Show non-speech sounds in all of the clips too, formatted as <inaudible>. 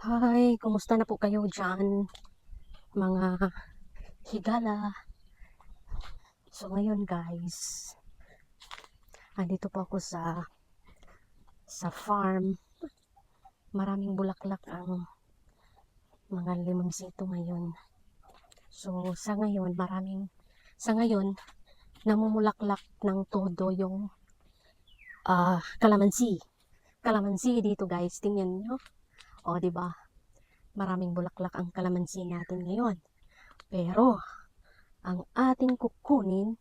Hi, kumusta na po kayo dyan? Mga higala. So ngayon guys, andito po ako sa sa farm. Maraming bulaklak ang mga limonsito ngayon. So sa ngayon, maraming sa ngayon namumulaklak ng todo yung ah kalamansi. Kalamansi dito guys, tingnan nyo. O, di ba? Maraming bulaklak ang kalamansi natin ngayon. Pero, ang ating kukunin,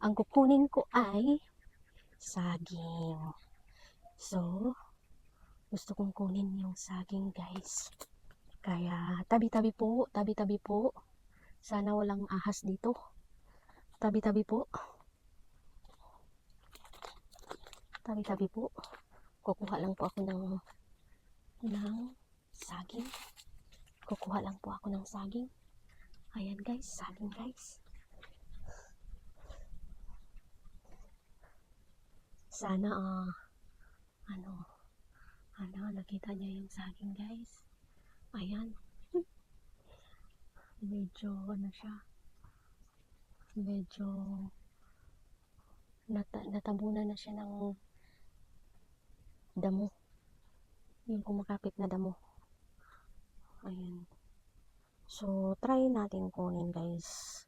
ang kukunin ko ay saging. So, gusto kong kunin yung saging, guys. Kaya, tabi-tabi po, tabi-tabi po. Sana walang ahas dito. Tabi-tabi po. Tabi-tabi po. Kukuha lang po ako ng ng saging. Kukuha lang po ako ng saging. Ayan guys, saging guys. Sana ah ano ano nakita niya yung saging guys. Ayan. <laughs> Medyo ano siya. Medyo nata natabunan na siya ng damo yung kumakapit na damo. Ayan. So, try natin kunin guys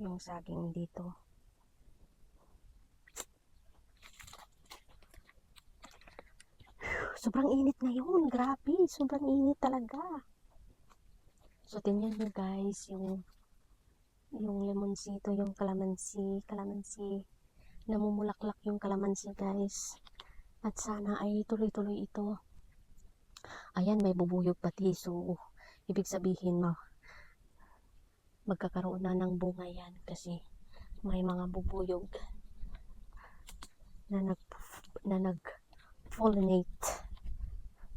yung saging dito. Sobrang init ngayon. Grabe. Sobrang init talaga. So, tingnan nyo guys yung yung lemonsito, yung kalamansi, kalamansi. Namumulaklak yung kalamansi guys. At sana ay tuloy-tuloy ito. Ayan, may bubuyog pati. So, ibig sabihin mo, magkakaroon na ng bunga yan kasi may mga bubuyog na nag na nag pollinate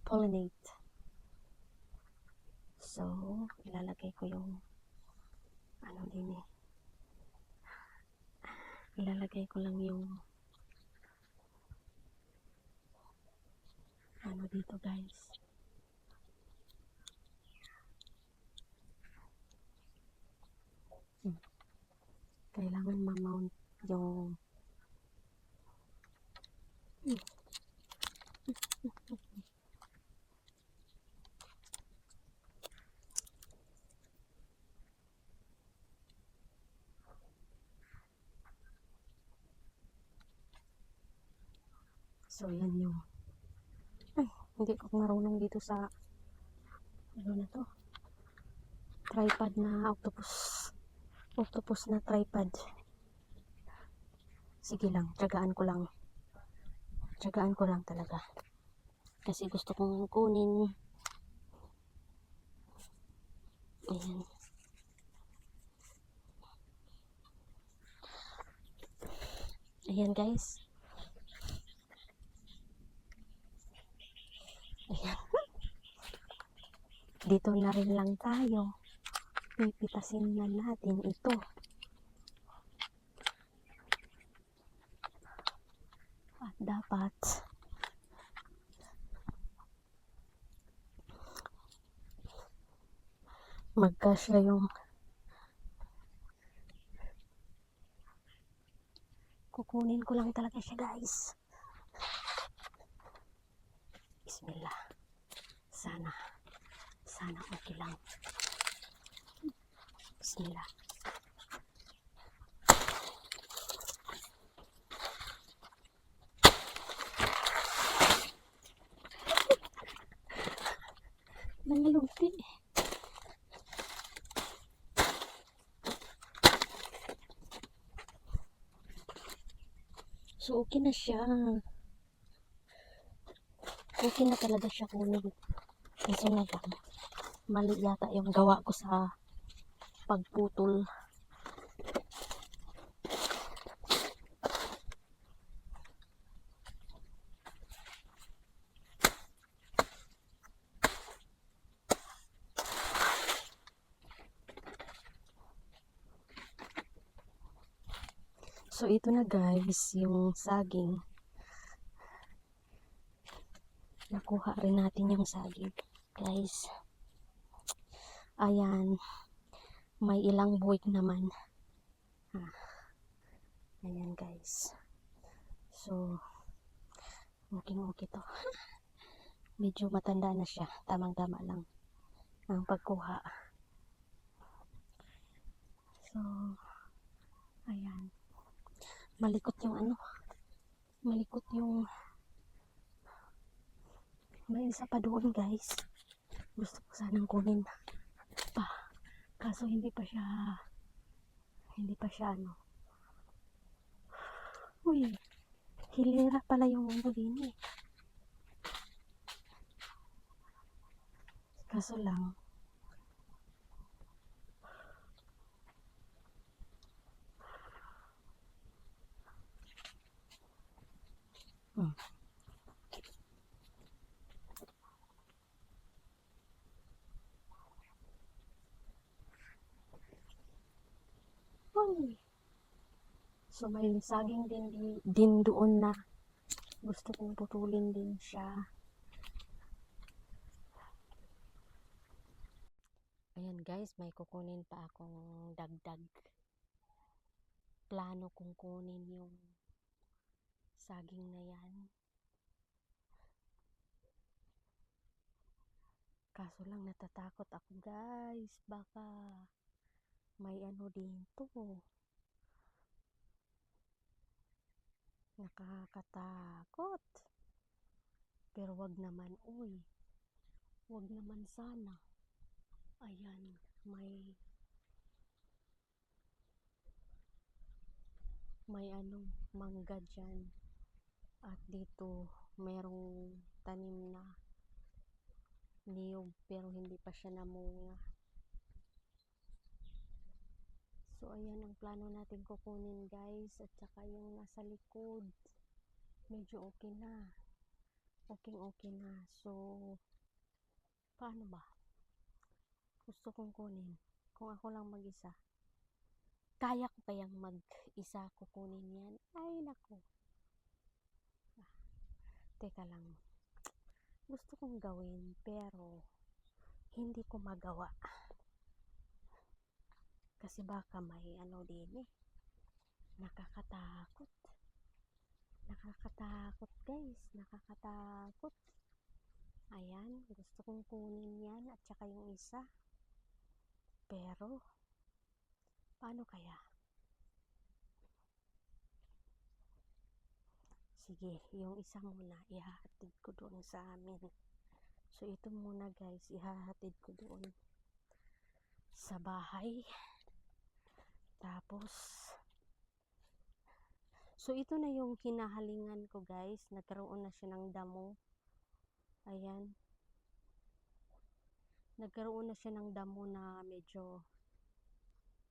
pollinate so ilalagay ko yung ano din eh ilalagay ko lang yung ano dito guys Hmm. Kailangan ma-mount yung. So, yan yung ay, hindi ko marunong dito sa ano na to tripod na octopus octopus na tripod. Sige lang, tsagaan ko lang. Tsagaan ko lang talaga. Kasi gusto kong kunin. Ayan. Ayan guys. Ayan. <laughs> Dito na rin lang tayo pipitasin na natin ito. At dapat magkasya yung kukunin ko lang talaga siya guys. Bismillah. Sana sana okay lang bismillah Nangalugti. So, okay na siya. Okay na talaga siya kunin. Kasi nga lang, mali yata yung gawa ko sa pagputol. So, ito na guys, yung saging. Nakuha rin natin yung saging. guys. Ayan. May ilang buwig naman. Ah. Ayan guys. So, okay okay to. <laughs> Medyo matanda na siya. Tamang-tama lang ang pagkuha. So, ayan. Malikot yung ano. Malikot yung may isa pa doon guys. Gusto ko sanang kunin pa. Kaso hindi pa siya hindi pa siya ano. Uy, hilera pala yung ano din eh. Kaso lang, hmm. Uy. So may saging din, di- din doon na gusto kong putulin din siya. Ayan guys, may kukunin pa akong dagdag. Plano kong kunin yung saging na yan. Kaso lang natatakot ako guys, baka may ano dito. Nakakatakot. Pero wag naman, uy. Wag naman sana. Ayan, may may ano, mangga dyan. At dito, merong tanim na niyog pero hindi pa siya namunga. So, ayan ang plano natin kukunin guys. At saka yung nasa likod, medyo okay na. Okay, okay na. So, paano ba? Gusto kong kunin. Kung ako lang mag-isa. Kaya ko kayang mag-isa kukunin yan? Ay, nako. Ah, teka lang. Gusto kong gawin, pero hindi ko magawa. Kasi baka may ano din eh. Nakakatakot. Nakakatakot guys. Nakakatakot. Ayan. Gusto kong kunin yan. At saka yung isa. Pero, paano kaya? Sige, yung isa muna, ihahatid ko doon sa amin. So, ito muna guys, ihahatid ko doon sa bahay. Tapos, so ito na yung hinahalingan ko guys. Nagkaroon na siya ng damo. Ayan. Nagkaroon na siya ng damo na medyo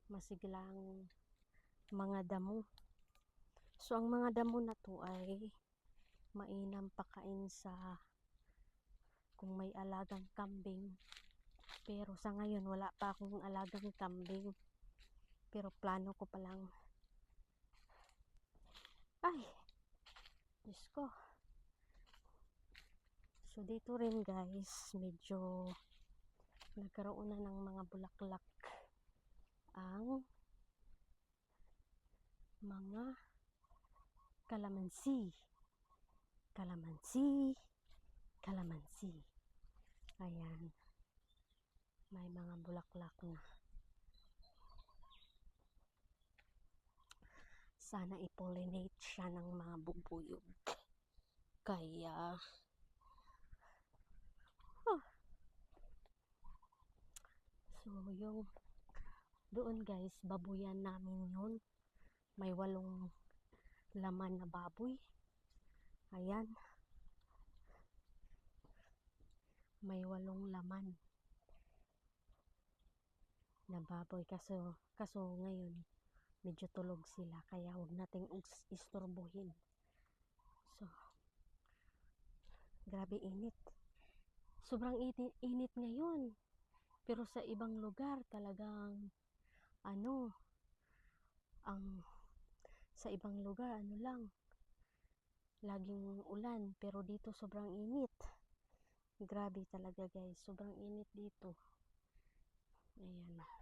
masiglang mga damo. So, ang mga damo na to ay mainam pakain sa kung may alagang kambing. Pero sa ngayon, wala pa akong alagang kambing. Pero plano ko pa lang. Ay! Diyos ko. So, dito rin guys, medyo nagkaroon na ng mga bulaklak ang mga kalamansi. Kalamansi. Kalamansi. Ayan. May mga bulaklak na. Sana i-pollinate siya ng mga bubuyog. Kaya, oh. So, yung doon guys, babuyan namin yun. May walong laman na baboy. Ayan. May walong laman na baboy. Kaso, kaso ngayon, medyo tulog sila. Kaya huwag nating is- istorbohin. So, grabe init. Sobrang init, init ngayon. Pero sa ibang lugar, talagang, ano, ang, sa ibang lugar, ano lang, laging ulan. Pero dito sobrang init. Grabe talaga guys. Sobrang init dito. Ayan.